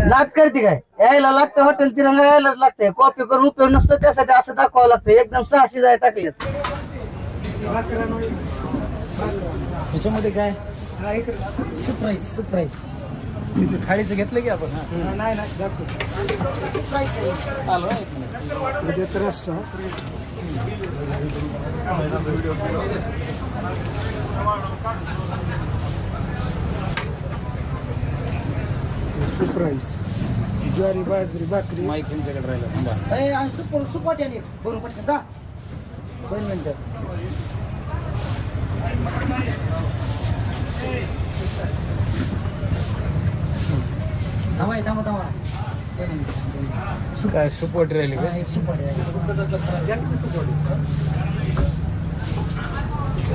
नाद करते काय? यायला लागतं हॉटेल तिरंगा यायलाच लागतंय. कॉपी करून उपयोग नसतो त्यासाठी असं दाखवावं लागतं एकदम सहाशे जाय टाकले ह्याच्यामध्ये काय? सरप्राईज सरप्राईज तिथे थाळीचं घेतलं की आपण हा. आलो हा, एक मिनिट सरप्राईज ज्वारी बाजरी भाकरी. माईक यांच्याकडे राहिला थांबा. सुपर सुपाट्याने भरून पटकन जा. दोन मिनिटं. थांबा थांबा थांबा. दोन मिनिटं. काय राहिली का? हा, एक सुपाटी आहे.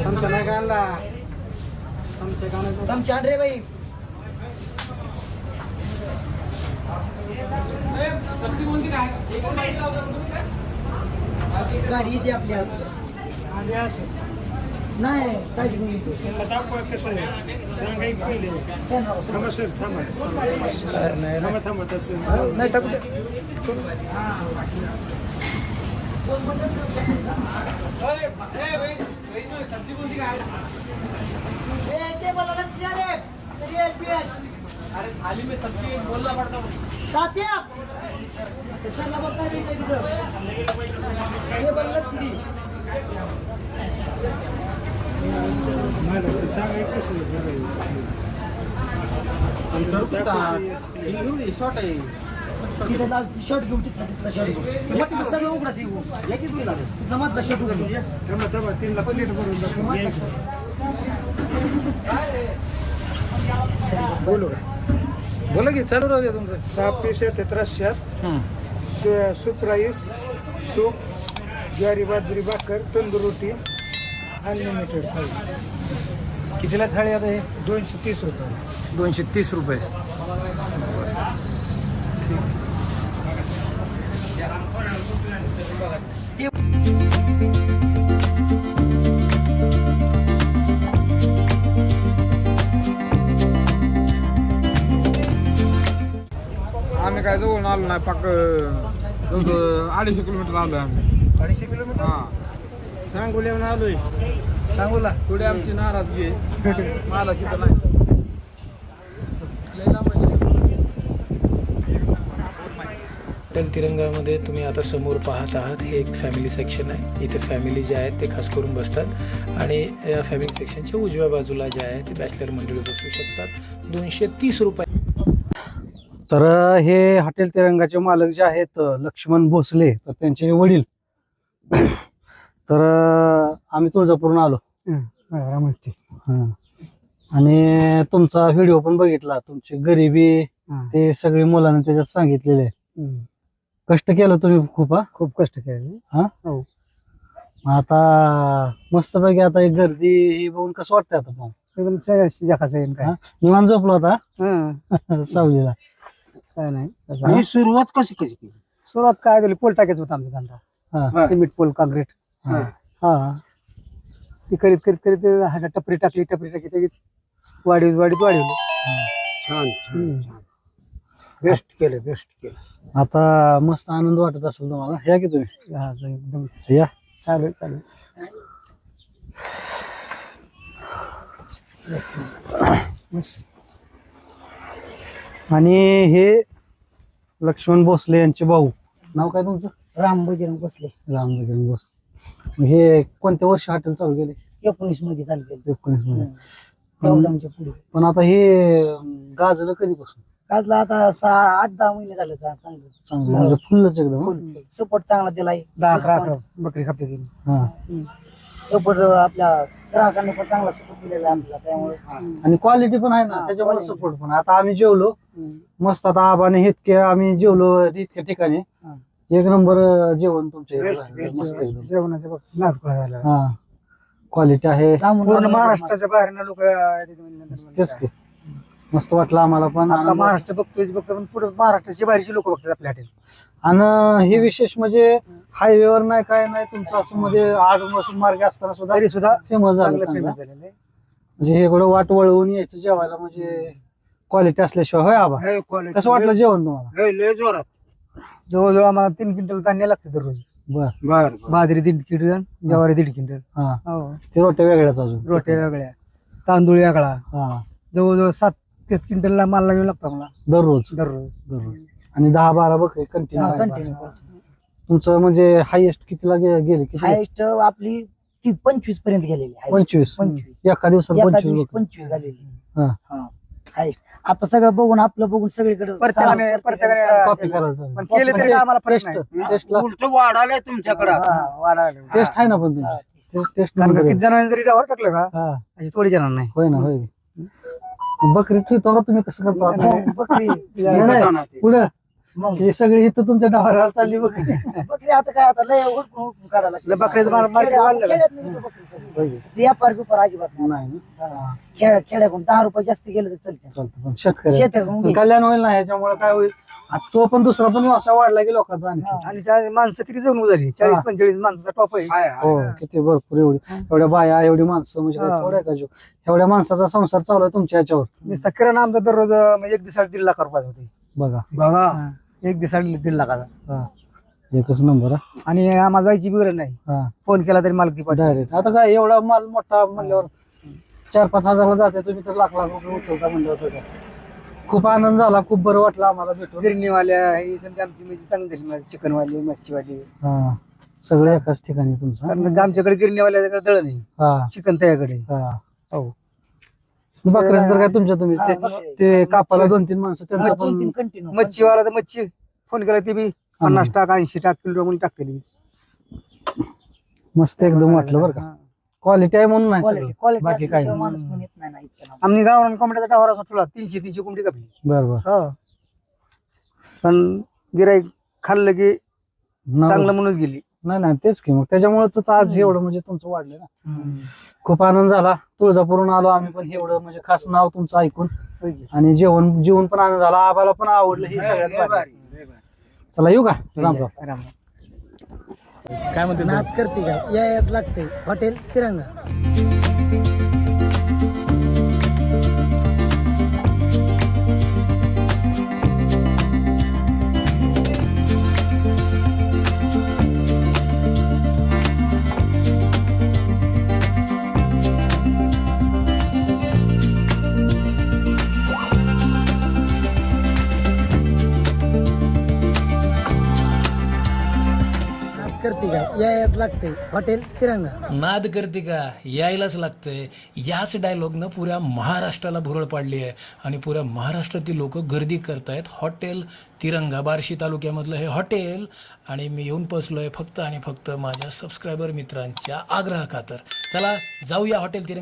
चमचा नाही का आणला? चमचे आण बाई. गाडी येते आपली आज. आणि असं? नाही यायचं. त्यांना दाखवा कसं आहे. सांगा एक पहिले. थांबा सर थांबा. काय नाही थांबा थांबा तसं. नाही टाकू दे ए, टेबलला लक्ष द्या रे. Real, real. तात्या! ते सरला बघ काय देतंय तिथं. टेबलला लक्ष दे. नाही नाही, ते सांगा एक कसं आहे तिथं लाव, ती शर्ट घेऊन तिथला शर्ट तिथं सगळं उघडा ते उघड. तिथला मधला शर्ट उघड. थांबा थांबा बोलू का? बोला की चालू राहू द्या तुमचं. सहा पीस येतात रश्यात हं. सु- सुप्राईस सूप ज्वारी बाजरी भाकर तंदूर रोटी अनलिमिटेड थाळी. कितीला थाळी आता हे? दोनशे तीस रुपये. दोनशे तीस रुपये. आम्ही आलो नाही पाक अडीचशे किलोमीटर आलो आम्ही. अडीचशे किलोमीटर? हा. सांगोल्याहून आलोय. सांगूला? थोडी आमची नाराजगी आहे. मला तिथं नाही. लय लांब आहे सर. हॉटेल तिरंगामध्ये तुम्ही आता समोर पाहत आहात. हे एक फॅमिली सेक्शन आहे. इथे फॅमिली जे आहेत ते खास करून बसतात. आणि या फॅमिली सेक्शनच्या उजव्या बाजूला जे आहे ते बॅचलर मंडळी बसू शकतात. दोनशे तीस रुपये तर हे हॉटेल तिरंगाचे मालक जे आहेत लक्ष्मण भोसले तर त्यांचे वडील. तर आम्ही तुळजापूरून आलो. रामती हं. आणि तुमचा व्हिडिओ पण बघितला तुमची गरिबी ते सगळी मुलांना त्याच्यात सांगितलेले. कष्ट केलं तुम्ही खूप हा? खूप कष्ट केले. मग आता मस्तपैकी आता एक गर्दी ही बघून कसं वाटतंय आता मग एकदम काय? हा? निवांत झोपलो होता? हं, सावलीला. काय नाही सुरुवात कशी कशी केली? सुरुवात काय झाली पोल टाकायचं होता आमचा धंदा. हा. Cement pole concrete. हा. हा. ती करीत करीत करीत हा टपरी टाकली टपरी टाकली त्याची वाढीव वाढीत वाढवली छान छान बेस्ट केलं बेस्ट केलं. आता मस्त आनंद वाटत असेल तुम्हाला. या की तुम्ही? हा असं एकदम. या. चालेल चालेल. बस. आणि हे लक्ष्मण भोसले यांचे भाऊ. नाव काय तुमचं? राम बजरंग बसले राम बजरंग भोस हे कोणत्या वर्षी हॉटेल चालू केले? एकोणीसमध्ये चालू केलं. एकोणीसमध्ये. लॉकडाऊनच्या पुढे. पण आता हे गाजलं कधीपासून? काजला आता सहा आठ दहा महिने झाले चा- चांगलं. चांगलं. म्हणजे फुलच एकदम फुल. सपोर्ट चांगला दिलाय. दहा अकरा अकरा बकरी खापते ती हा. सपोर्ट आपल्या ग्राहकांनी पण चांगला सपोर्ट दिलेला आहे आपल्याला त्यामुळे. आणि क्वालिटी पण आहे ना त्याच्यामुळे. सपोर्ट पण. आता आम्ही जेवलो मस्त आता आबाने इतके आम्ही जेवलो इतक्या ठिकाणी. एक नंबर जेवण तुमच्या. मस्त एकदम. जेवणाच्या बाबतीत नादखुळा झाला. हा. क्वालिटी आहे. पूर्ण महाराष्ट्राच्या बाहेर लोक तेच की. मस्त वाटलं आम्हाला पण. आता महाराष्ट्र बघतोय बघतो पण पुढे महाराष्ट्राच्या बाहेरचे लोक बघतात आपल्या हॉटेल. आणि हे विशेष म्हणजे हायवेवर नाही काय नाही तुमचं असं म्हणजे आग मसून मार्ग असताना सुद्धा तरी सुद्धा फेमस झालं चांगलं चांगलं. फेमस झालेलं आहे. म्हणजे हे इकडं वाट वळवून यायचं जेवायला म्हणजे क्वालिटी असल्याशिवाय. होय आबा? हे quality. कसं वाटलं जेवण तुम्हाला? लय जोरात. जवळजवळ आम्हाला तीन क्विंटल धान्य लागते दररोज. बर. बर बर. बाजरी दीड क्विंटल ज्वारी दीड क्विंटल. हा. हो. ते रोट्या वेगळ्याच अजून. रोट्या वेगळ्या. तांदूळ वेगळा. हा. जवळजवळ सात ते क्विंटलला माल लागू लागतो मला दररोज? दररोज. दररोज. आणि दहा बारा बकरी कंटिन्यू हा, कंटिन्यू तुमचं म्हणजे हायएस्ट कितीला गे- गेले? किती? हायस्ट आपली ती पंचवीसपर्यंत गेलेली आहे. पंचवीस? पंचवीस. एका दिवसात एका पंचवीस दिवशी पंचवीस झालेली. हा. हा. हायस्ट आता सगळं बघून आपलं बघून सगळीकडे प्रत्येकाने प्रत्येकाने कॉपी करायचं. पण केले तरी काय आम्हाला फरक टेस्ट नाही. टेस्टला उलट वाढालंय तुमच्याकडं. हा, वाढायला. टेस्ट आहे ना पण हा. तुमची टेस्ट कारण का किती जणांनी जरी डावर टाकलं का हा. अशी थोडी जणांना नाही. होय ना होय. बकरी ठेवतो का तुम्ही कसं करतो आता? बकरी नाही, नाही. पुढं मग हे सगळी इथं तुमच्या डावाला चालली बकरी बकरी आता काय आता लय काढायला लागते. लय बकरीचं मार- मार्केट वाढलं का? खेड्यात नाही इथं बकरी सगळी. व्यापार बिपार अजिबात नाही नाही ना? हा. खेड्या खेड्याकडून दहा रुपये जास्त गेले तर चालते चालतं पण शेतकरी शेतकऱ्याकडून घे. कल्याण होईल ना ह्याच्यामुळे काय होईल आता तो पण दुसरा पण व्यवसाय वाढला की लोकांचा आणखी. हा. आणि त्या माणसं किती जण झाली? चाळीस पंचेचाळीस माणसाचा टॉप आहे. हाय, हाय. हो किती भरपूर एवढी. एवढ्या बाया एवढी माणसं म्हणजे काय हा. का जीव. एवढ्या माणसाचा संसार चालू आहे तुमच्या ह्याच्यावर नुसता किराणा आमचा दररोज अं, म्हणजे एक दिवसाला दीड लाख रुपये होते. बघा. बघा. हा. एक दिवसाला दीड लाखाचा. हा. एकच नंबर हा. आणि आम्हाला जायची बिगर नाही. हा. फोन केला तरी मालकी पाठवा डायरेक्ट आता काय एवढा माल मोठा म्हणल्यावर चार पाच हजारला जाते तुम्ही तर लाख लाख रुपये उचलता म्हणल्यावर. खूप आनंद झाला खूप बरं वाटलं आम्हाला भेटून. गिरणीवाल्या ही समजा आमची म्हणजे चांगली झाली चिकनवाले मच्छीवाले. हा सगळं एकाच ठिकाणी तुमचं? कारण का आमच्याकडे गिरणीवाल्याकडे दळ नाही. हा. चिकन त्याकडे. हा. हो. बकऱ्याचं तर काय तुमच्या तुम्ही? हा, ते कापाला दोन तीन माणसं त्यांचं दोन पण तीन कंटिन्यू मच्छीवाला तर मच्छी. फोन केला ते बी पन्नास टाक ऐंशी टाक किलो म्हणून टाकलेली मस्त एकदम वाटलं बरं का. क्वालिटी आहे म्हणून नाही क्वालिटी सगळं. क्वालिटी बाकी काय. माणूस पण येत नाही ना इतकं. आम्ही गावरान कोंबड्याचा टावर असा ठेवला तीनशे तीनशे कोंबडी कापली. बरं बरं हो. पण गिराईक खाल्लं की नाव- चांगलं म्हणून गेली. नाही नाही तेच की मग त्याच्यामुळेच तर आज एवढं म्हणजे तुमचं वाढलं ना. खूप आनंद झाला. तुळजापूरून आलो आम्ही पण एवढं म्हणजे खास नाव तुमचं ऐकून. होय की? आणि जेवण जेवण पण आनंद झाला. आबाला पण आवडलं हे सगळ्यात भारी. चला येऊ का? रामराव राम. काय म्हणते नाद करते का? यायच लागते. हॉटेल तिरंगा. लागते हॉटेल तिरंगा. नाद करते का? यायलाच लागतंय. याच डायलॉगनं पुऱ्या महाराष्ट्राला भुरळ पाडली आहे. आणि पुऱ्या महाराष्ट्रातील लोक गर्दी करतायत हॉटेल तिरंगा. बार्शी तालुक्यामधलं हे हॉटेल. आणि मी येऊन पोचलोय फक्त आणि फक्त माझ्या सबस्क्रायबर मित्रांच्या आग्रहाखातर. चला जाऊया हॉटेल तिरंगा.